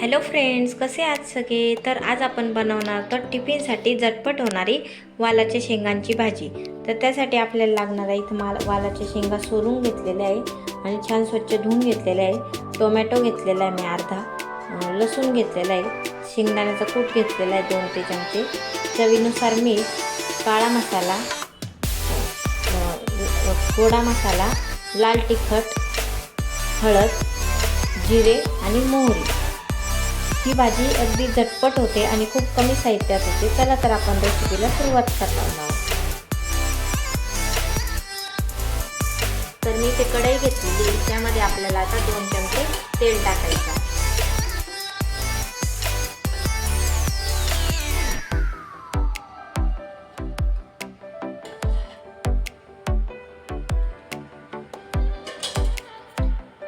Hello friends कसे आहात सगळे? तर आज आपण बनवणार तर टिफिनसाठी झटपट होणारी वालाच्या शेंगांची भाजी. तर त्यासाठी आपल्याला लागणार आहे इथं माल वालाच्या शेंगा सोलून घेतलेल्या आहे आणि छान स्वच्छ धुवून घेतलेल्या आहे. टोमॅटो घेतलेला आहे मी अर्धा लसूण घेतलेला आहे. शेंगदाण्याचा कूट घेतलेला आहे दोन ते चमचे. चवीनुसार मीठ काळा मसाला गोडा मसाला लाल तिखट हळद जिरे आणि मोहरी. ही भाजी अगदी झटपट होते आणि खूप कमी साहित्यात होते. चला तर आपण रेसिपीला सुरुवात करणार आहोत. तर मी ते कढई घेतलेली त्यामध्ये आपल्याला आता दोन चमचे तेल टाकायचं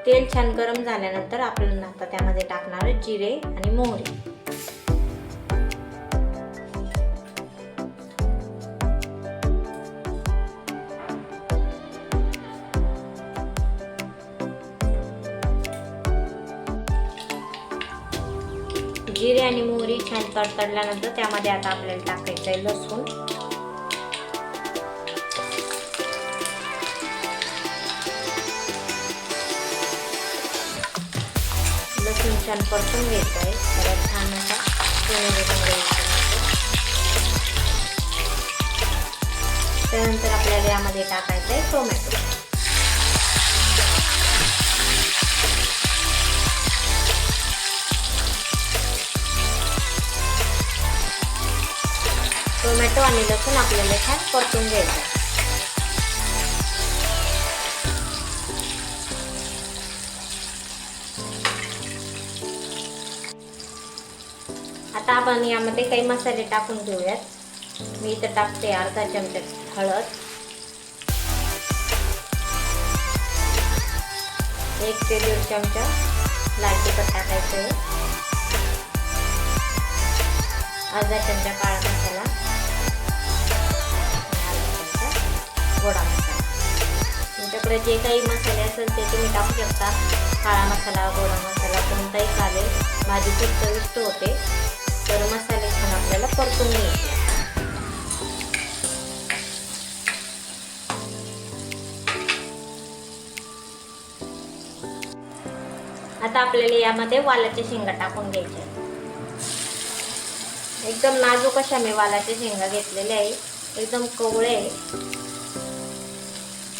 तेल छान गरम झाल्यानंतर आपण आता त्यामध्ये टाकणार जिरे आणि मोहरी. जिरे आणि मोहरी छान तडतडल्यानंतर त्यामध्ये आता आपल्याला टाकायचं आहे लसूण. छान परतून घ्यायचं आहे. त्याला छान असा सोनेरी रंग त्यानंतर आपल्याला यामध्ये टाकायचं आहे टोमॅटो. टोमॅटो आणि लसूण आपल्याला छान परतून घ्यायचं आता आपण यामध्ये काही मसाले टाकून घेऊयात. मी इथं टाकते अर्धा चमचा हळद. एक ते दीड चमचा लाल तिखट टाकायचं आहे अर्धा चमचा काळा मसाला. अर्धा चमचा गोडा मसाला. तुमच्याकडे जे काही मसाले असेल ते तुम्ही टाकू शकता. काळा मसाला गोडा मसाला कोणताही चालेल माझी खूप चविष्ट होते. तर मसाले छान आपल्याला परतून घ्यायचे आता आपल्याला यामध्ये वालाच्या शेंगा टाकून घ्यायच्या एकदम नाजूक अशा मी वालाच्या शेंगा घेतलेल्या आहे. एकदम कवळे आहे.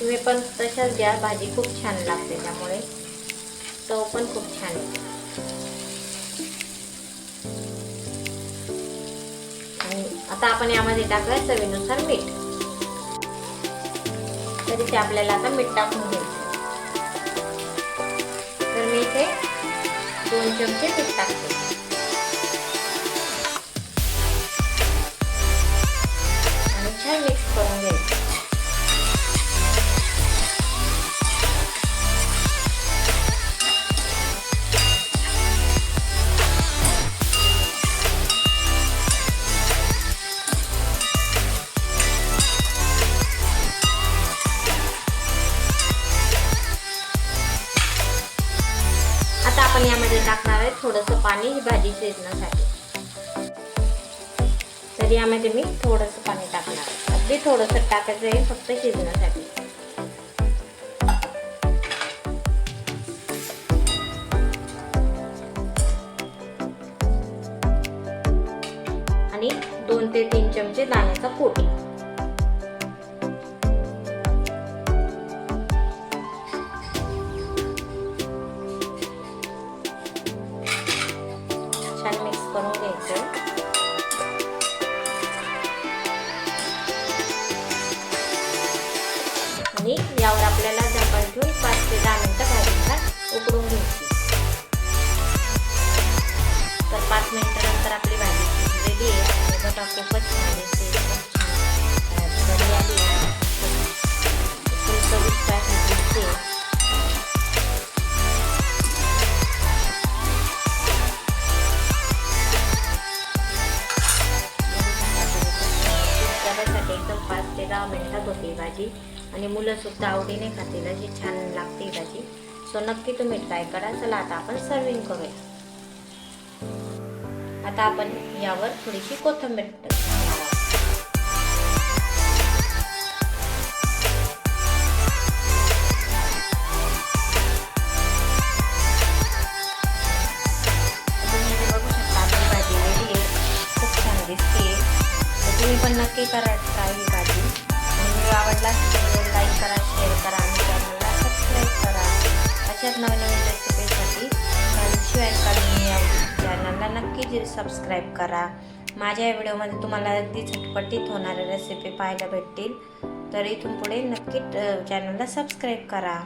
तुम्ही पण तशाच घ्या भाजी खूप छान लागते त्यामुळे. चव पण खूप छान येते. आता आपण यामध्ये टाकूया चवीनुसार मीठ. तरी ते आपल्याला आता मीठ टाकून घ्यायचं तर मी इथे दोन चमचे मीठ टाकते. आणि छान मिक्स करून आता आपण यामध्ये टाकणार आहे थोडंसं पाणी ही भाजी शिजण्यासाठी. तर यामध्ये मी थोडंसं पाणी टाकणार आहे. अगदी थोडंसं टाकायचं आहे फक्त शिजण्यासाठी. आणि दोन ते तीन चमचे दाण्याचा कूट. करून घ्यायचं. आणि यावर आपल्याला झाकण ठेवून पाच ते दहा मिनटं भाजी छान उकडून घ्यायची. तर पाच मिनिटानंतर आपली भाजी रेडी आहे. आणि बघा खूपच छान दहा मिनटात होते ही भाजी. आणि मुलं सुद्धा आवडीने खातील अशी छान लागते भाजी. सो नक्की तुम्ही ट्राय करा. चला आता आपण सर्विंग करूया. आता आपण यावर थोडीशी कोथिंबीर करा ट्राय ही भाजी व्हिडिओ आवडला असेल लाईक करा शेअर करा आणि चॅनलला सबस्क्राईब करा. अशाच नवीन नवीन रेसिपीसाठी शिवाय काढून या चॅनलला नक्कीच सबस्क्राईब करा. माझ्या या व्हिडिओमध्ये तुम्हाला अगदी झटपटीत होणाऱ्या रेसिपी पाहायला भेटतील. तर इथून पुढे नक्की चॅनलला सबस्क्राईब करा.